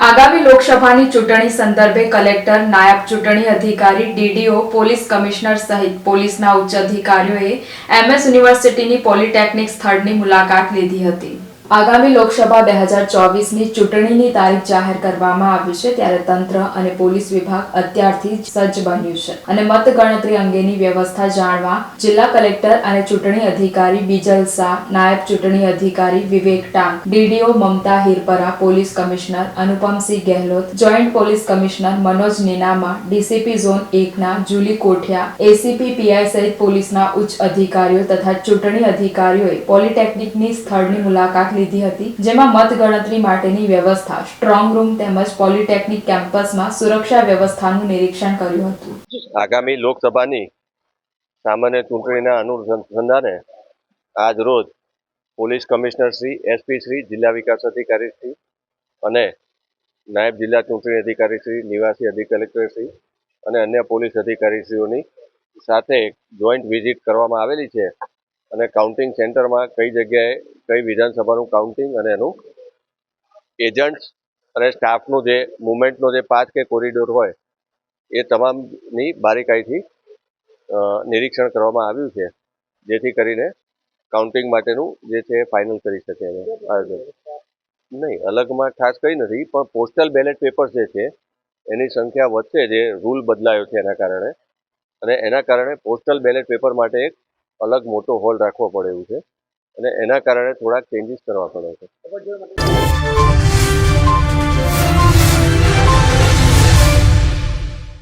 આગામી લોકસભાની ચૂંટણી સંદર્ભે કલેક્ટર, નાયબ ચૂંટણી અધિકારી, ડીડીઓ, પોલીસ કમિશનર સહિત પોલીસના ઉચ્ચ અધિકારીઓએ એમએસ યુનિવર્સિટીની પોલિટેકનિક સ્થળની મુલાકાત લીધી હતી. આગામી લોકસભા બે હજાર ચોવીસની ચૂંટણીની તારીખ જાહેર કરવામાં આવી છે ત્યારે તંત્ર અને પોલીસ વિભાગ અત્યારથી સજ્જ બન્યું છે. અને મતગણતરી અંગેની વ્યવસ્થા જાણવા જિલ્લા કલેક્ટર અને ચૂંટણી અધિકારી બીજલ શાહ, નાયબ ચૂંટણી અધિકારી Vivek Tang, DDO Mamta Hirpara, police commissioner Anupamsinh Gehlot, joint police commissioner Manoj Ninama, DCP zone એકના જુલી કોઠિયા, એસીપી પીઆઈ સહિત પોલીસના ઉચ્ચ અધિકારીઓ તથા ચૂંટણી અધિકારીઓએ પોલિટેકનિકની સ્થળની મુલાકાત લીધી હતી, જેમાં મતગણતરી માટેની વ્યવસ્થા સ્ટ્રોંગ રૂમ તેમજ પોલિટેકનિક કેમ્પસમાં સુરક્ષા વ્યવસ્થાનું નિરીક્ષણ કર્યું હતું. આગામી લોકસભાની સામાન્ય ચૂંટણીના અનુસંધાને આજ રોજ police commissioner Shri SP Shri, જિલ્લા વિકાસ અધિકારી શ્રી અને નાયબ જિલ્લા ચૂંટણી અધિકારી શ્રી, નિવાસી અધિક કલેક્ટર શ્રી અને અન્ય પોલીસ અધિકારીશ્રીઓની સાથે જોઈન્ટ વિઝિટ કરવામાં આવેલી છે અને કાઉન્ટિંગ સેન્ટરમાં કઈ જગ્યાએ કઈ વિધાનસભાનું કાઉન્ટિંગ અને એનું એજન્ટ્સ અને સ્ટાફનું જે મુવમેન્ટનો જે પાથ કે કોરિડોર હોય, એ તમામની બારીકાઈથી નિરીક્ષણ કરવામાં આવ્યું છે. જેથી કરીને કાઉન્ટિંગ માટેનું જે છે ફાઇનલ કરી શકે એમ આયોજન. નહીં, અલગમાં ખાસ કંઈ નથી, પણ પોસ્ટલ બેલેટ પેપર્સ જે છે, એની સંખ્યા વધશે જે રૂલ બદલાયો છે એના કારણે. અને એના કારણે પોસ્ટલ બેલેટ પેપર માટે એક અલગ મોટો હોલ રાખવો પડે એવું છે. અને એના કારણે થોડાક ચેન્જીસ કરવા પડે છે.